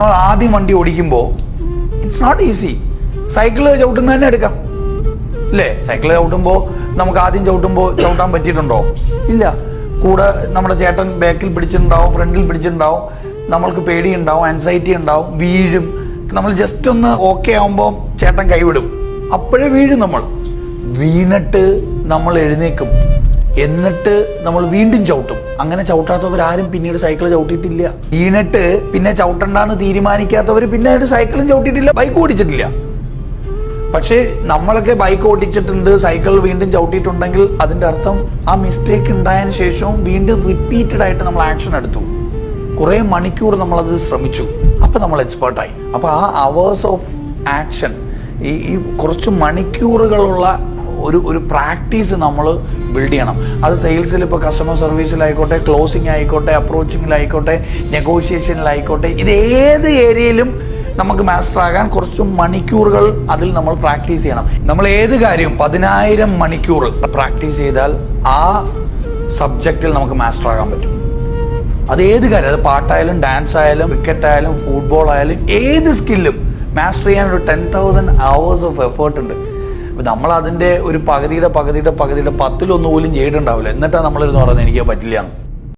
നമ്മൾ ആദ്യം വണ്ടി ഓടിക്കുമ്പോൾ ഇറ്റ്സ് നോട്ട് ഈസി സൈക്കിൾ ചവിട്ടുന്നത് തന്നെ എടുക്കാം. അല്ലേ സൈക്കിൾ ചവിട്ടുമ്പോൾ നമുക്ക് ആദ്യം ചവിട്ടുമ്പോൾ ചവിട്ടാൻ പറ്റിയിട്ടുണ്ടോ? ഇല്ല. കൂടെ നമ്മുടെ ചേട്ടൻ ബാക്കിൽ പിടിച്ചിട്ടുണ്ടാവും ഫ്രണ്ടിൽ പിടിച്ചിട്ടുണ്ടാവും. നമ്മൾക്ക് പേടിയുണ്ടാവും ആൻസൈറ്റി ഉണ്ടാവും വീഴും. നമ്മൾ ജസ്റ്റ് ഒന്ന് ഓക്കെ ആവുമ്പോൾ ചേട്ടൻ കൈവിടും. അപ്പോഴേ വീഴും നമ്മൾ. വീണിട്ട് നമ്മൾ എഴുന്നേക്കും എന്നിട്ട് നമ്മൾ വീണ്ടും ചവിട്ടും. അങ്ങനെ ചവിട്ടാത്തവരാരും പിന്നീട് സൈക്കിൾ ചവിട്ടിയിട്ടില്ല. വീണിട്ട് പിന്നെ ചവിട്ടണ്ടെന്ന് തീരുമാനിക്കാത്തവർ പിന്നെ സൈക്കിളും ചവിട്ടിയിട്ടില്ല. ബൈക്ക് ഓടിച്ചിട്ടില്ല. പക്ഷേ നമ്മളൊക്കെ ബൈക്ക് ഓടിച്ചിട്ടുണ്ട് സൈക്കിൾ വീണ്ടും ചവിട്ടിയിട്ടുണ്ടെങ്കിൽ അതിന്റെ അർത്ഥം ആ മിസ്റ്റേക്ക് ഉണ്ടായതിനു ശേഷവും വീണ്ടും റിപ്പീറ്റഡ് ആയിട്ട് നമ്മൾ ആക്ഷൻ എടുത്തു. കുറേ മണിക്കൂർ നമ്മളത് ശ്രമിച്ചു. അപ്പൊ നമ്മൾ എക്സ്പേർട്ടായി അപ്പൊ ആ അവേഴ്സ് ഓഫ് ആക്ഷൻ ഈ ഈ കുറച്ച് മണിക്കൂറുകളുള്ള ഒരു ഒരു പ്രാക്ടീസ് നമ്മൾ ബിൽഡ് ചെയ്യണം. അത് സെയിൽസിൽ ഇപ്പോൾ കസ്റ്റമർ സർവീസിലായിക്കോട്ടെ ക്ലോസിംഗ് ആയിക്കോട്ടെ അപ്രോച്ചിങ്ങിലായിക്കോട്ടെ നെഗോഷിയേഷനിലായിക്കോട്ടെ ഇത് ഏത് ഏരിയയിലും നമുക്ക് മാസ്റ്റർ ആകാൻ കുറച്ച് മണിക്കൂറുകൾ അതിൽ നമ്മൾ പ്രാക്ടീസ് ചെയ്യണം. നമ്മൾ ഏത് കാര്യവും പതിനായിരം മണിക്കൂർ പ്രാക്ടീസ് ചെയ്താൽ ആ സബ്ജക്റ്റിൽ നമുക്ക് മാസ്റ്റർ ആകാൻ പറ്റും. അത് ഏത് കാര്യം? അത് പാട്ടായാലും ഡാൻസ് ആയാലും ക്രിക്കറ്റ് ആയാലും ഫുട്ബോൾ ആയാലും ഏത് സ്കില്ലും മാസ്റ്റർ ചെയ്യാൻ ഒരു ten thousand hours of effort ഉണ്ട്. അപ്പൊ നമ്മൾ അതിന്റെ ഒരു പകുതിയുടെ പകുതിയുടെ പകുതിയുടെ പത്തിലൊന്ന് പോലും ചെയ്തിട്ടുണ്ടാവില്ല എന്നിട്ടാണ് നമ്മളിരുന്ന് പറയുന്നത് എനിക്ക് പറ്റില്ല